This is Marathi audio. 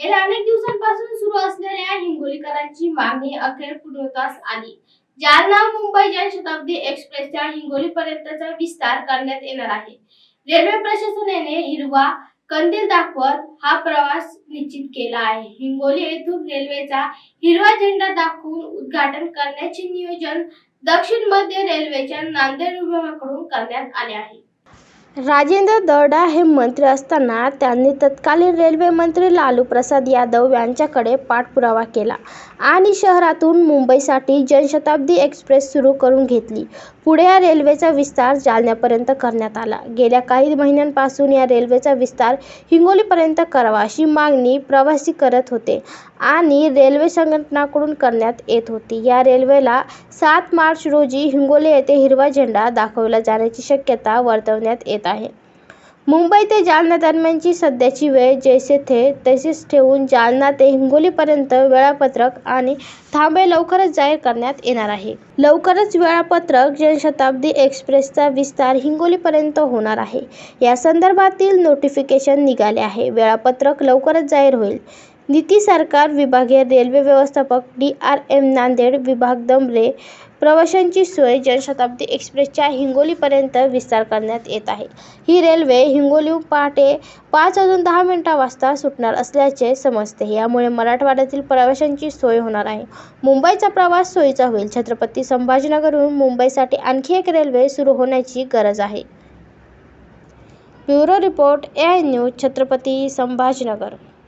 गेल्या अनेक दिवसांपासून सुरू असलेल्या हिंगोलीकरांची मागणी अखेर पूर्णत्वास आली. जालना मुंबई जनशताब्दी एक्सप्रेसच्या हिंगोलीपर्यंतचा विस्तार करण्यात येणार आहे. रेल्वे प्रशासनाने हिरवा कंदील दाखवत हा प्रवास निश्चित केला आहे. हिंगोली येथून रेल्वेचा हिरवा झेंडा दाखवून उद्घाटन करण्याचे नियोजन दक्षिण मध्य रेल्वेच्या नांदेड विभागाकडून करण्यात आले आहे. राजेंद्र दर्डा हे मंत्री असताना त्यांनी तत्कालीन रेल्वे मंत्री लालू प्रसाद यादव यांच्याकडे पाठपुरावा केला आणि शहरातून मुंबईसाठी जनशताब्दी एक्सप्रेस सुरू करून घेतली. पुढे या रेल्वेचा विस्तार जालन्यापर्यंत करण्यात आला. गेल्या काही महिन्यांपासून या रेल्वेचा विस्तार हिंगोलीपर्यंत करावा अशी मागणी प्रवासी करत होते आणि रेल्वे संघटनाकडून करण्यात येत होती. या रेल्वेला सात मार्च रोजी हिंगोली येथे हिरवा झेंडा दाखवला जाण्याची शक्यता वर्तवण्यात येत आहे. मुंबई ते जालना दरम्यानची सध्याची वेळ जैसे थे तसेच ठेवून जालना ते हिंगोलीपर्यंत वेळापत्रक आणि थांबे लवकरच जाहीर करण्यात येणार आहे. लवकरच वेळापत्रक जनशताब्दी एक्सप्रेसचा विस्तार हिंगोलीपर्यंत होणार आहे. या संदर्भातील नोटिफिकेशन निघाले आहे. वेळापत्रक लवकरच जाहीर होईल. नीती सरकार विभागीय रेल्वे व्यवस्थापक डी आर एम नांदेड विभाग दमरे प्रवाशांची सोय जनशताब्दी एक्सप्रेसच्या हिंगोलीपर्यंत विस्तार करण्यात येत आहे. ही रेल्वे हिंगोली पहाटे पाच वाजून दहा मिनिटा वाजता सुटणार असल्याचे समजते. यामुळे मराठवाड्यातील प्रवाशांची सोय होणार आहे. मुंबईचा प्रवास सोयीचा होईल. छत्रपती संभाजीनगरहून मुंबईसाठी आणखी एक रेल्वे सुरू होण्याची गरज आहे. Bureau report A I news Chhatrapati Sambhajinagar.